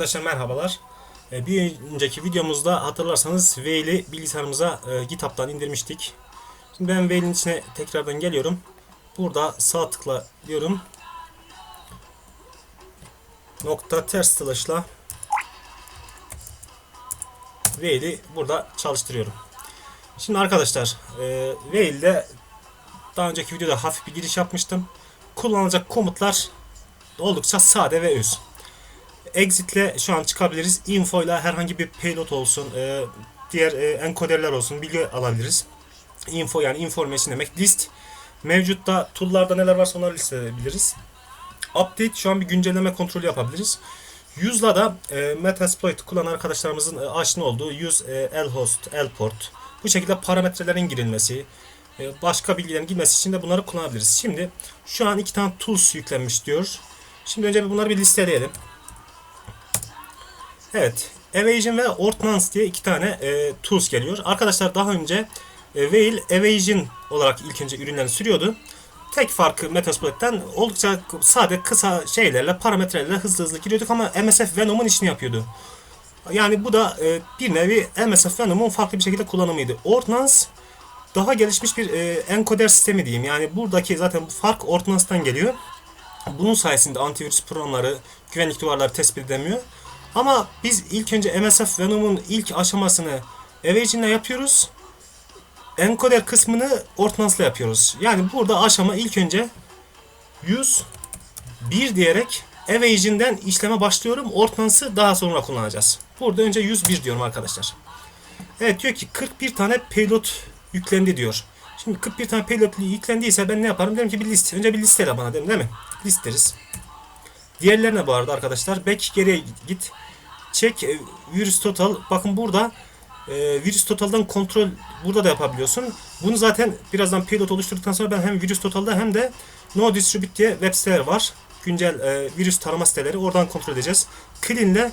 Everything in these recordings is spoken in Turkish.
Arkadaşlar merhabalar. Ee, Bir önceki videomuzda hatırlarsanız Veil'i bilgisayarımıza e, GitHub'dan indirmiştik. Şimdi ben Veil'in içine tekrardan geliyorum. Burada sağ tıkla diyorum. Nokta ters slash'la Veil'i burada çalıştırıyorum. Şimdi arkadaşlar Veil'de daha önceki videoda hafif bir giriş yapmıştım. Kullanılacak komutlar oldukça sade ve öz. Exit'le şu an çıkabiliriz. Info ile herhangi bir payload olsun, e, diğer e, encoderler olsun bilgi alabiliriz. Info yani information demek. List mevcutta tool'larda neler varsa onları listeleyebiliriz. Update şu an bir güncelleme kontrolü yapabiliriz. Use'la da e, Metasploit kullanan arkadaşlarımızın e, aşina olduğu use e, lhost, lport bu şekilde parametrelerin girilmesi, e, başka bilgilerin girmesi için de bunları kullanabiliriz. Şimdi şu an iki tane tools yüklenmiş diyor. Şimdi önce bunları bir listeleyelim. Evet. Evasion ve Ordnance diye iki tane e, tools geliyor. Arkadaşlar daha önce e, Veil Evasion olarak ilk önce ürünlerini sürüyordu. Tek farkı Metasploit'ten oldukça sade kısa şeylerle parametrelerle hızlı hızlı giriyorduk ama MSF Venom'un işini yapıyordu. Yani bu da e, bir nevi MSF Venom'un farklı bir şekilde kullanımıydı. Ordnance daha gelişmiş bir e, encoder sistemi diyeyim. Yani buradaki zaten fark Ordnance'dan geliyor. Bunun sayesinde antivirüs programları, güvenlik duvarları tespit edemiyor. Ama biz ilk önce MSF Venom'un ilk aşamasını Evasion'la yapıyoruz. Encoder kısmını Ordnance'la yapıyoruz. Yani burada aşama ilk önce 100 1 diyerek Evasion'den işleme başlıyorum. Ordnance'ı daha sonra kullanacağız. Burada önce 101 diyorum arkadaşlar. Evet diyor ki 41 tane payload yüklendi diyor. Şimdi 41 tane payload yüklendiyse ben ne yaparım? Derim ki bir liste. Önce bir listele bana derim değil mi? Listeriz. Diğerlerine bu arada arkadaşlar. Back geriye git. Çek e, virüs total. Bakın burada e, virüs totaldan kontrol burada da yapabiliyorsun. Bunu zaten birazdan payload oluşturduktan sonra ben hem virüs totalda hem de no distribute diye web siteler var. Güncel e, virüs tarama siteleri. Oradan kontrol edeceğiz. Clean ile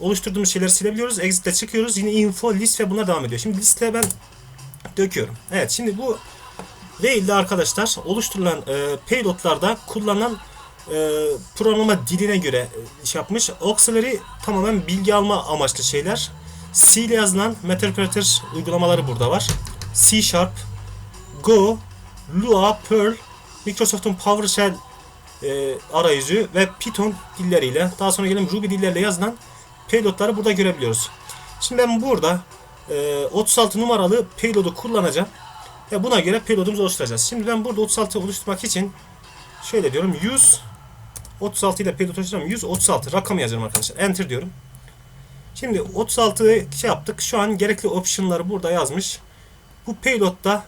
oluşturduğumuz şeyleri silebiliyoruz. Exit ile çıkıyoruz. Yine info, list ve bunlar devam ediyor. Şimdi listeye ben döküyorum. Evet şimdi bu Veil'de arkadaşlar oluşturulan e, payloadlarda kullanılan e, programlama diline göre e, şey yapmış. Auxiliary tamamen bilgi alma amaçlı şeyler. C ile yazılan Meterpreter uygulamaları burada var. C Sharp, Go, Lua, Perl, Microsoft'un PowerShell e, arayüzü ve Python dilleriyle daha sonra gelen Ruby dillerle yazılan payloadları burada görebiliyoruz. Şimdi ben burada e, 36 numaralı payload'u kullanacağım. Ve buna göre payload'umuzu oluşturacağız. Şimdi ben burada 36 oluşturmak için şöyle diyorum 100 36 ile payload oluşturacağım. 136 rakam yazıyorum arkadaşlar. Enter diyorum. Şimdi 36'yı şey yaptık. Şu an gerekli option'ları burada yazmış. Bu payload'da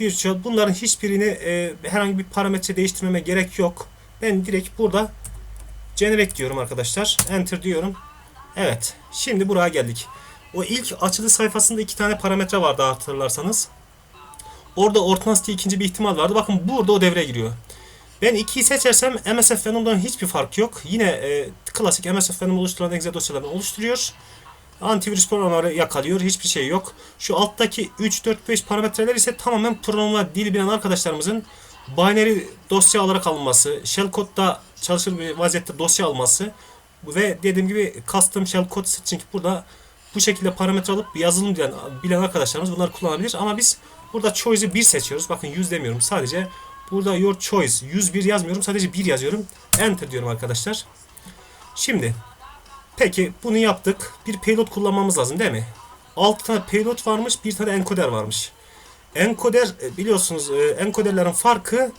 virtual bunların hiçbirini e, herhangi bir parametre değiştirmeme gerek yok. Ben direkt burada generate diyorum arkadaşlar. Enter diyorum. Evet. Şimdi buraya geldik. O ilk açılı sayfasında iki tane parametre vardı hatırlarsanız. Orada diye ikinci bir ihtimal vardı. Bakın burada o devreye giriyor. Ben 2'yi seçersem MSF Venom'dan hiçbir fark yok. Yine e, klasik MSF Venom oluşturan exe dosyalarını oluşturuyor. Antivirüs programları yakalıyor. Hiçbir şey yok. Şu alttaki 3, 4, 5 parametreler ise tamamen programa dil bilen arkadaşlarımızın binary dosya olarak alınması, shellcode'da çalışır bir vaziyette dosya alması ve dediğim gibi custom shellcode string burada bu şekilde parametre alıp yazılım bilen, bilen arkadaşlarımız bunları kullanabilir. Ama biz burada choice'ı 1 seçiyoruz. Bakın 100 demiyorum. Sadece burada your choice 101 yazmıyorum. Sadece 1 yazıyorum. Enter diyorum arkadaşlar. Şimdi peki bunu yaptık. Bir payload kullanmamız lazım değil mi? 6 tane payload varmış. Bir tane encoder varmış. Encoder e, biliyorsunuz e, encoderlerin farkı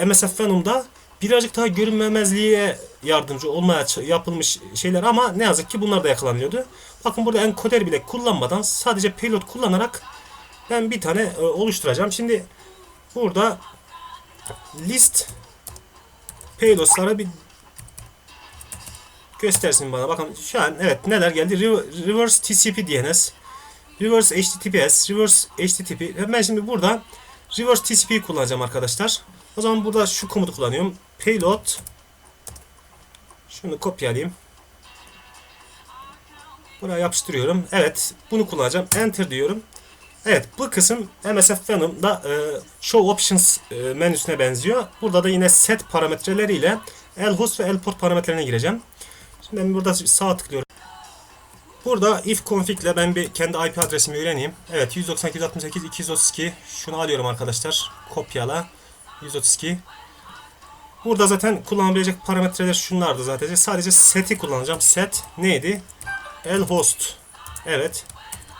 e, MSF Venom'da birazcık daha görünmemezliğe yardımcı olmaya yapılmış şeyler ama ne yazık ki bunlar da yakalanıyordu. Bakın burada encoder bile kullanmadan sadece payload kullanarak ben bir tane oluşturacağım. Şimdi burada list payloads'lara bir göstersin bana. Bakın şu an evet neler geldi? Rever- Reverse TCP DNS, Reverse HTTPS, Reverse HTTP. Ben şimdi burada Reverse TCP kullanacağım arkadaşlar. O zaman burada şu komutu kullanıyorum. Payload şunu kopyalayayım. Buraya yapıştırıyorum. Evet, bunu kullanacağım. Enter diyorum. Evet, bu kısım MSF Venom'da e, Show Options e, menüsüne benziyor. Burada da yine set parametreleriyle lhost ve lport parametrelerine gireceğim. Şimdi ben burada sağ tıklıyorum. Burada if config ile ben bir kendi IP adresimi öğreneyim. Evet 192.168.232 şunu alıyorum arkadaşlar. Kopyala 132. Burada zaten kullanabilecek parametreler şunlardı zaten. Sadece set'i kullanacağım. Set neydi? lhost. Evet.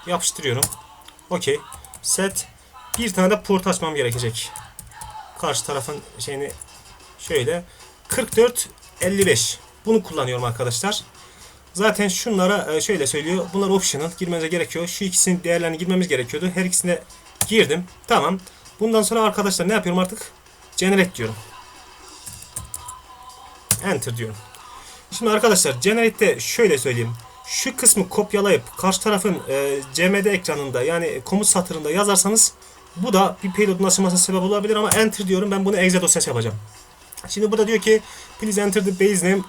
Yapıştırıyorum. Okey. Set. Bir tane de port açmam gerekecek. Karşı tarafın şeyini şöyle 44 55. Bunu kullanıyorum arkadaşlar. Zaten şunlara e, şöyle söylüyor. Bunlar optional. Girmenize gerekiyor. Şu ikisinin değerlerini girmemiz gerekiyordu. Her ikisine girdim. Tamam. Bundan sonra arkadaşlar ne yapıyorum artık? Generate diyorum. Enter diyorum. Şimdi arkadaşlar Generate'de şöyle söyleyeyim. Şu kısmı kopyalayıp karşı tarafın e, CMD ekranında yani komut satırında yazarsanız bu da bir payload'un açılmasına sebep olabilir ama enter diyorum. Ben bunu exe dosyası yapacağım. Şimdi burada diyor ki please enter the base name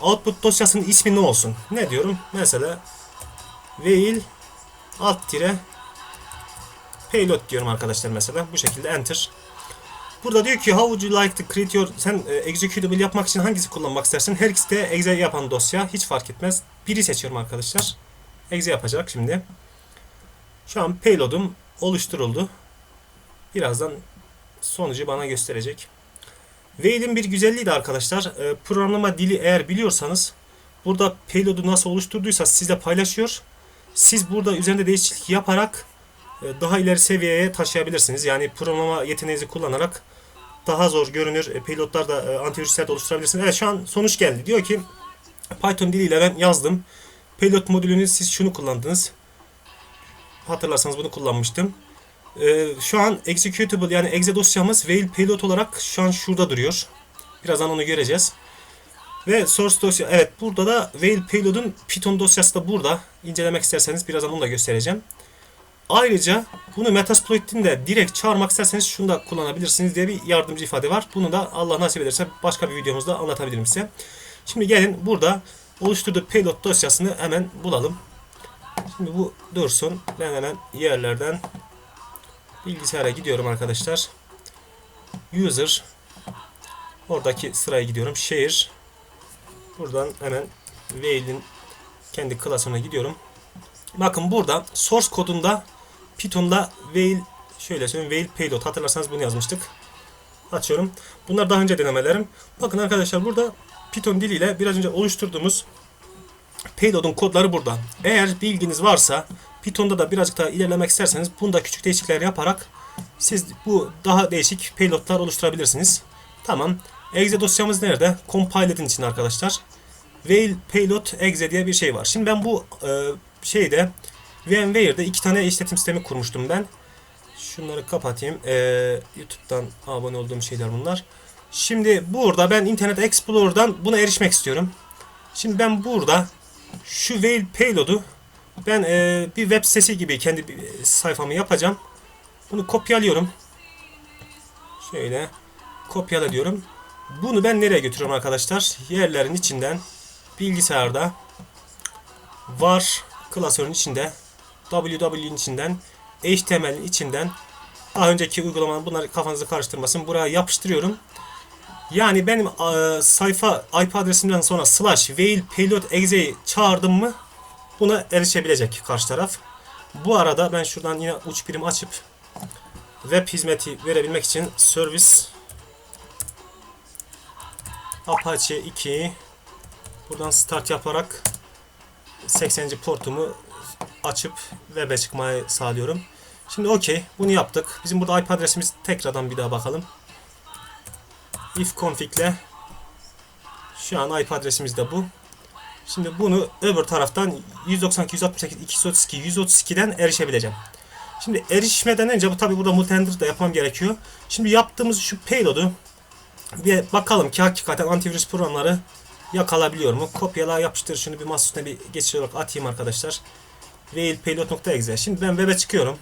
output dosyasının ismi ne olsun? Ne diyorum? Mesela veil alt tire payload diyorum arkadaşlar mesela. Bu şekilde enter. Burada diyor ki how would you like to create your sen e, executable yapmak için hangisi kullanmak istersin? Her ikisi de exe yapan dosya. Hiç fark etmez. Biri seçiyorum arkadaşlar. Exe yapacak şimdi. Şu an payload'um oluşturuldu. Birazdan sonucu bana gösterecek. Wail'in bir güzelliği de arkadaşlar e, programlama dili eğer biliyorsanız burada payload'u nasıl oluşturduysa sizle paylaşıyor. Siz burada üzerinde değişiklik yaparak e, daha ileri seviyeye taşıyabilirsiniz. Yani programlama yeteneğinizi kullanarak daha zor görünür e, payloadlar da e, antivirüsler de oluşturabilirsiniz. Evet şu an sonuç geldi. Diyor ki Python diliyle ben yazdım. Payload modülünü siz şunu kullandınız. Hatırlarsanız bunu kullanmıştım. Ee, şu an executable yani exe dosyamız Whale payload olarak şu an şurada duruyor. Birazdan onu göreceğiz. Ve source dosya evet burada da Whale payload'un Python dosyası da burada. İncelemek isterseniz birazdan onu da göstereceğim. Ayrıca bunu Metasploit'in de direkt çağırmak isterseniz şunu da kullanabilirsiniz diye bir yardımcı ifade var. Bunu da Allah nasip ederse başka bir videomuzda anlatabilirim size. Şimdi gelin burada oluşturduğu payload dosyasını hemen bulalım. Şimdi bu dursun. Ben hemen yerlerden bilgisayara gidiyorum arkadaşlar. User oradaki sıraya gidiyorum. Share buradan hemen Whale'in kendi klasına gidiyorum. Bakın burada source kodunda Python'da Whale şöyle söyleyeyim Whale payload hatırlarsanız bunu yazmıştık. Açıyorum. Bunlar daha önce denemelerim. Bakın arkadaşlar burada Python diliyle biraz önce oluşturduğumuz payload'un kodları burada. Eğer bilginiz varsa Python'da da birazcık daha ilerlemek isterseniz bunda küçük değişiklikler yaparak siz bu daha değişik payload'lar oluşturabilirsiniz. Tamam. Exe dosyamız nerede? Compiled'in için arkadaşlar. Whale payload exe diye bir şey var. Şimdi ben bu e, şeyde VMware'de iki tane işletim sistemi kurmuştum ben. Şunları kapatayım. Ee, YouTube'dan abone olduğum şeyler bunlar. Şimdi burada ben Internet Explorer'dan buna erişmek istiyorum. Şimdi ben burada şu Whale Payload'u ben e, bir web sitesi gibi kendi bir sayfamı yapacağım. Bunu kopyalıyorum. Şöyle kopyala diyorum. Bunu ben nereye götürüyorum arkadaşlar? Yerlerin içinden bilgisayarda var klasörün içinde www'nin içinden HTML'in içinden daha önceki uygulamanın bunları kafanızı karıştırmasın. Buraya yapıştırıyorum. Yani benim e, sayfa IP adresimden sonra slash whale payload exe'yi çağırdım mı buna erişebilecek karşı taraf. Bu arada ben şuradan yine uç birim açıp web hizmeti verebilmek için service Apache 2 buradan start yaparak 80. portumu açıp web'e çıkmayı sağlıyorum. Şimdi okey. Bunu yaptık. Bizim burada IP adresimiz tekrardan bir daha bakalım. İf config ile şu an IP adresimiz de bu. Şimdi bunu öbür taraftan 192, 168, 232, 132'den erişebileceğim. Şimdi erişmeden önce bu tabi burada multi da yapmam gerekiyor. Şimdi yaptığımız şu payload'u bir bakalım ki hakikaten antivirüs programları yakalabiliyor mu? Kopyala yapıştır şunu bir masa üstüne bir geçiş olarak atayım arkadaşlar. Veilpayload.exe Şimdi ben web'e çıkıyorum.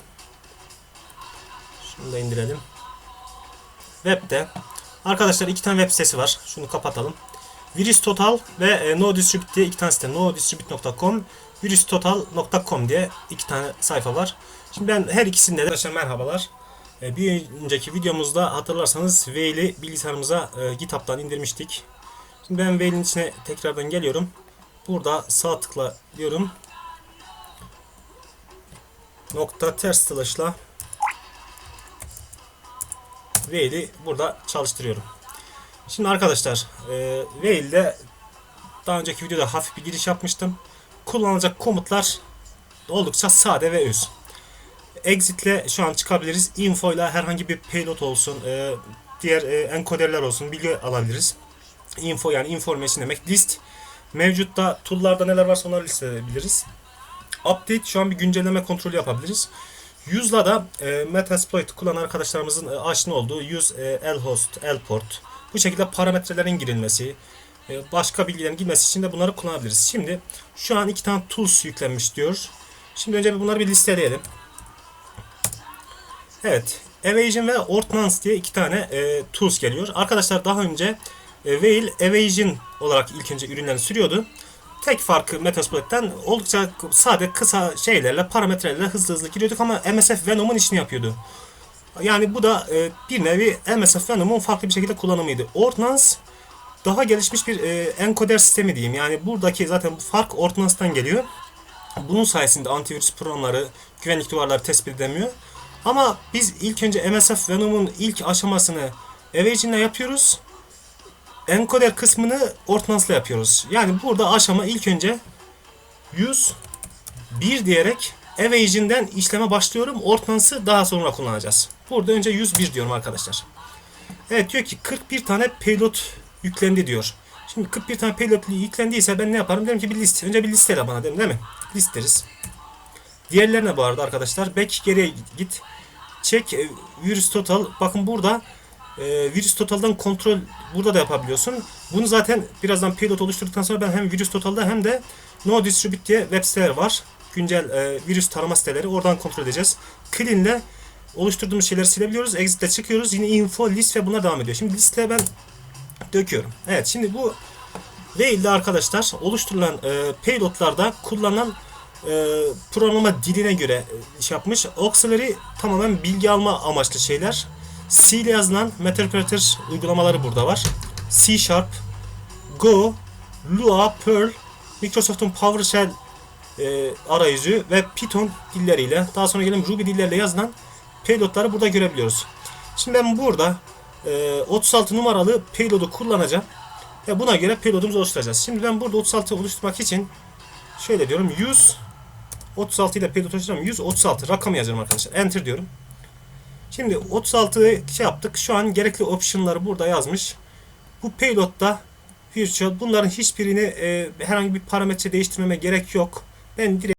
Şunu da indirelim. Web'de arkadaşlar iki tane web sitesi var. Şunu kapatalım. Virus Total ve e, No Distribute diye iki tane site. NoDistribute.com VirusTotal.com diye iki tane sayfa var. Şimdi ben her ikisinde de arkadaşlar merhabalar. E, bir önceki videomuzda hatırlarsanız Veil'i bilgisayarımıza e, GitHub'tan indirmiştik. Şimdi ben Veil'in içine tekrardan geliyorum. burada sağ tıkla diyorum. Nokta ters slash'la Rail'i burada çalıştırıyorum. Şimdi arkadaşlar e, Rail'de daha önceki videoda hafif bir giriş yapmıştım. Kullanılacak komutlar oldukça sade ve öz. Exit'le şu an çıkabiliriz. Info ile herhangi bir payload olsun, e, diğer e, encoderler olsun bilgi alabiliriz. Info yani information demek. List mevcutta tool'larda neler varsa onları listeleyebiliriz. Update şu an bir güncelleme kontrolü yapabiliriz. Use'la da e, Metasploit kullanan arkadaşlarımızın e, aşina olduğu use e, lhost, lport bu şekilde parametrelerin girilmesi, e, başka bilgilerin girmesi için de bunları kullanabiliriz. Şimdi şu an iki tane tools yüklenmiş diyor. Şimdi önce bunları bir listeleyelim. Evet. Evasion ve Ordnance diye iki tane e, tools geliyor. Arkadaşlar daha önce e, Veil Evasion olarak ilk önce ürünlerini sürüyordu. Tek farkı Metasploit'ten oldukça sade kısa şeylerle parametrelerle hızlı hızlı giriyorduk ama MSF Venom'un işini yapıyordu. Yani bu da e, bir nevi MSF Venom'un farklı bir şekilde kullanımıydı. Ordnance daha gelişmiş bir e, encoder sistemi diyeyim. Yani buradaki zaten fark Ordnance'dan geliyor. Bunun sayesinde antivirüs programları, güvenlik duvarları tespit edemiyor. Ama biz ilk önce MSF Venom'un ilk aşamasını Evasion'la yapıyoruz. Encoder kısmını Ordnance'la yapıyoruz. Yani burada aşama ilk önce 100 1 diyerek Evasion'den işleme başlıyorum. Ordnance'ı daha sonra kullanacağız. Burada önce 101 diyorum arkadaşlar. Evet diyor ki 41 tane payload yüklendi diyor. Şimdi 41 tane payload yüklendiyse ben ne yaparım? Derim ki bir list. Önce bir listele bana derim değil mi? List. Diğerlerine bu arada arkadaşlar. Back geriye git. Çek e, virüs total. Bakın burada e, virüs totaldan kontrol burada da yapabiliyorsun. Bunu zaten birazdan payload oluşturduktan sonra ben hem virüs totalda hem de no distribute diye web siteler var. Güncel e, virüs tarama siteleri. Oradan kontrol edeceğiz. Clean ile oluşturduğumuz şeyleri silebiliyoruz. Exit ile çıkıyoruz. Yine info, list ve bunlar devam ediyor. Şimdi listle ben döküyorum. Evet şimdi bu Rail'de arkadaşlar oluşturulan e, payloadlarda kullanılan e, programlama diline göre e, iş yapmış. Auxiliary tamamen bilgi alma amaçlı şeyler. C ile yazılan Meterpreter uygulamaları burada var. C Sharp, Go, Lua, Perl, Microsoft'un PowerShell e, arayüzü ve Python dilleriyle daha sonra gelen Ruby dilleriyle yazılan payloadları burada görebiliyoruz. Şimdi ben burada e, 36 numaralı payload'u kullanacağım. Ve buna göre payload'umuzu oluşturacağız. Şimdi ben burada 36 oluşturmak için şöyle diyorum 100 36 ile payload oluşturacağım. 136 rakamı yazıyorum arkadaşlar. Enter diyorum. Şimdi 36'yı şey yaptık. Şu an gerekli option'ları burada yazmış. Bu payload'da virtual bunların hiçbirini e, herhangi bir parametre değiştirmeme gerek yok. Ben direkt